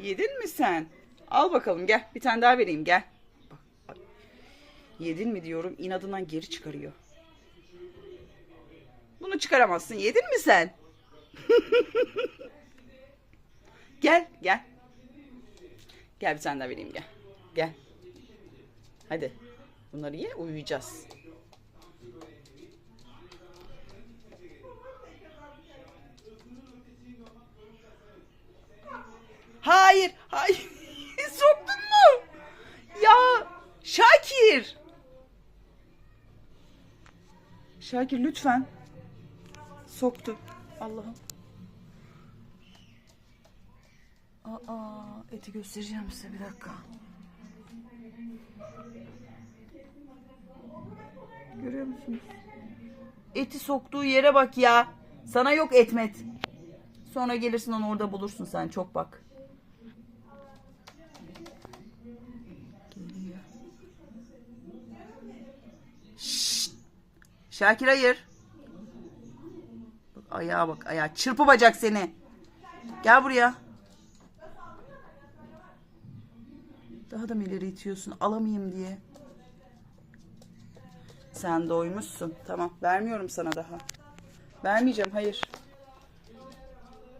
Yedin mi sen? Al bakalım gel. Bir tane daha vereyim gel. Yedin mi diyorum inadından geri çıkarıyor. Bunu çıkaramazsın. Yedin mi sen? gel gel. Gel bir tane daha vereyim gel. Gel. Hadi. Bunları ye uyuyacağız. Hayır, hayır. Soktun mu? Ya Şakir. Şakir lütfen. Soktu. Allah'ım. Aa, eti göstereceğim size bir dakika. Görüyor musunuz? Eti soktuğu yere bak ya. Sana yok etmet. Sonra gelirsin onu orada bulursun sen çok bak. Şakir hayır. Bak ayağa bak ayağa. Çırpı bacak seni. Gel buraya. Daha da mı ileri itiyorsun? Alamayayım diye. Sen doymuşsun. Tamam. Vermiyorum sana daha. Vermeyeceğim. Hayır.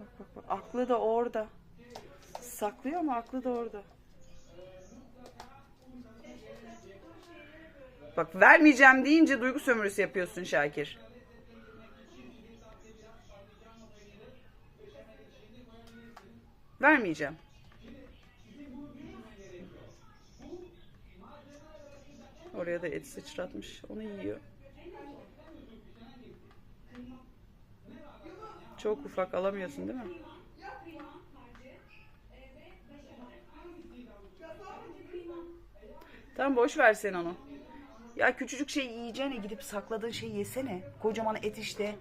Bak bak bak. Aklı da orada. Saklıyor ama aklı da orada. Bak vermeyeceğim deyince duygu sömürüsü yapıyorsun Şakir. Vermeyeceğim. Oraya da et sıçratmış. Onu yiyor. Çok ufak alamıyorsun değil mi? Tamam boş ver sen onu. Ya küçücük şey yiyeceğine gidip sakladığın şeyi yesene. Kocaman et işte.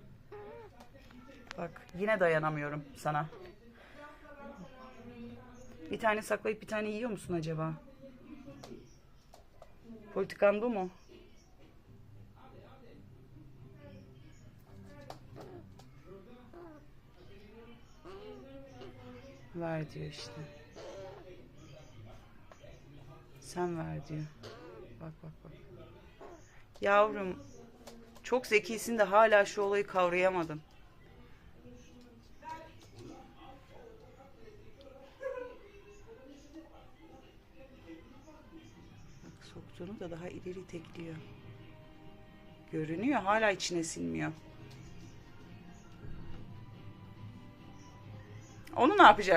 Bak yine dayanamıyorum sana. Bir tane saklayıp bir tane yiyor musun acaba? Politikan bu mu? Ver diyor işte. Sen ver diyor. Bak bak bak. Yavrum çok zekisin de hala şu olayı kavrayamadın. Bak soktuğunu da daha ileri tekliyor. Görünüyor hala içine sinmiyor. Onu ne yapacak?